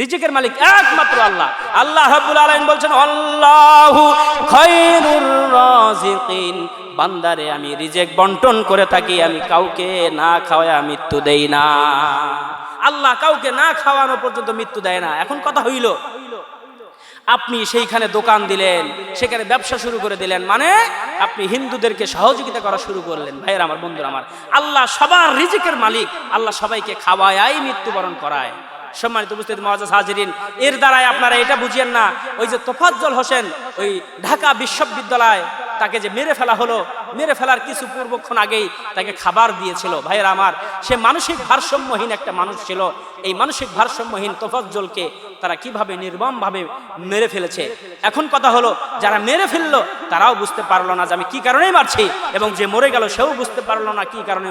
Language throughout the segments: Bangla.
রিজিকের মালিক একমাত্র আল্লাহ। আল্লাহ রাব্বুল আলামিন বলছেন, আল্লাহু বান্দারে, আমি রিজেক বন্টন করে থাকি, আমি কাউকে না খাওয়ায় মৃত্যু দেই না। আল্লাহ কাউকে না খাওয়ানো পর্যন্ত মৃত্যু দেয় না। এখন কথা হইল, আপনি সেইখানে দোকান দিলেন, সেখানে ব্যবসা শুরু করে দিলেন মানে আপনি হিন্দুদেরকে সহযোগিতা করা শুরু করলেন। ভাইয়ের আমার, বন্ধুরা আমার, আল্লাহ সবার রিজিকের মালিক, আল্লাহ সবাইকে খাওয়ায় মৃত্যুবরণ করায়। সম্মানিত উপস্থিত মহাজাজ হাজিরিন। এর দ্বারাই আপনারা এটা বুঝিয়েন না, ওই যে তোফাজ্জল হোসেন, ওই ঢাকা বিশ্ববিদ্যালয় তাকে যে মেরে ফেলা হলো, মেরে ফেলার কিছু পূর্বক্ষণ আগেই তাকে খাবার দিয়েছিল। ভাইয়ের আমার, সে মানসিক ভারসাম্যহীন একটা মানুষ ছিল। এই মানসিক ভারসাম্যহীন তোফাজ্জলকে তারা কীভাবে নির্মমভাবে মেরে ফেলেছে? এখন কথা হলো, যারা মেরে ফেলল, তারাও বুঝতে পারল না যে আমি কি কারণেই মারছি, এবং যে মরে গেল সেও বুঝতে পারল না কি কারণে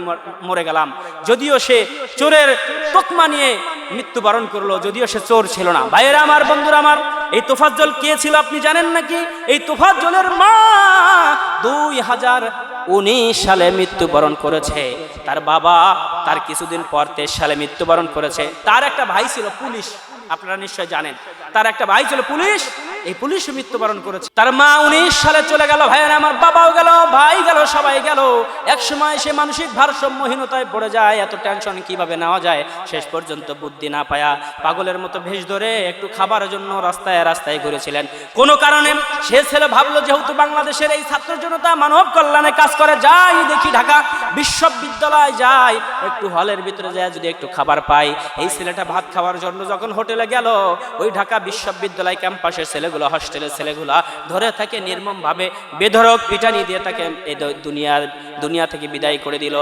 মরে গেলাম। যদিও সে চোরের তকমা নিয়ে মৃত্যুবরণ করল, যদিও সে চোর ছিল না। ভাইয়েরা আমার, বন্ধুরা আমার, এই তোফাজ্জল কে ছিল আপনি জানেন নাকি? এই তোফাজ্জলের মা দুই হাজার উনিশ সালে মৃত্যুবরণ করেছে। তার বাবা তার কিছুদিন পর তেইশ সালে মৃত্যুবরণ করেছে। তার একটা ভাই ছিল পুলিশ। আপনারা নিশ্চয় জানেন। তার একটা ভাই ছিল পুলিশ। এই পুলিশ মৃত্যুবরণ করেছে। তার মা উনিশ সালে চলে গেল, ভাইয়ের আমার বাবাও গেল, ভাই গেল, সবাই গেল। এক সময় সে মানসিক ভারসাম্যহীনতায় পড়ে যায়, এত টেনশন কীভাবে নেওয়া যায়? শেষ পর্যন্ত বুদ্ধি না পায়া পাগলের মতো ভেষ ধরে একটু খাবারের জন্য রাস্তায় রাস্তায় ঘুরেছিলেন। কোনো কারণে সে ছেলে ভাবলো, যেহেতু বাংলাদেশের এই ছাত্র জনতা মানব কল্যাণে কাজ করে, যাই দেখি ঢাকা বিশ্ববিদ্যালয় যাই একটু হলের ভিতরে যায়, যদি একটু খাবার পাই এই ছেলেটা ভাত খাওয়ার জন্য যখন হোটেলে গেল, ওই ঢাকা বিশ্ববিদ্যালয় ক্যাম্পাসের ছেলেগুলো হস্টেলের ছেলেগুলা ধরে থাকে নির্মমভাবে বেধরক পিটানি দিয়ে তাকে এই দুনিয়ার, দুনিয়া থেকে বিদায় করে দিল।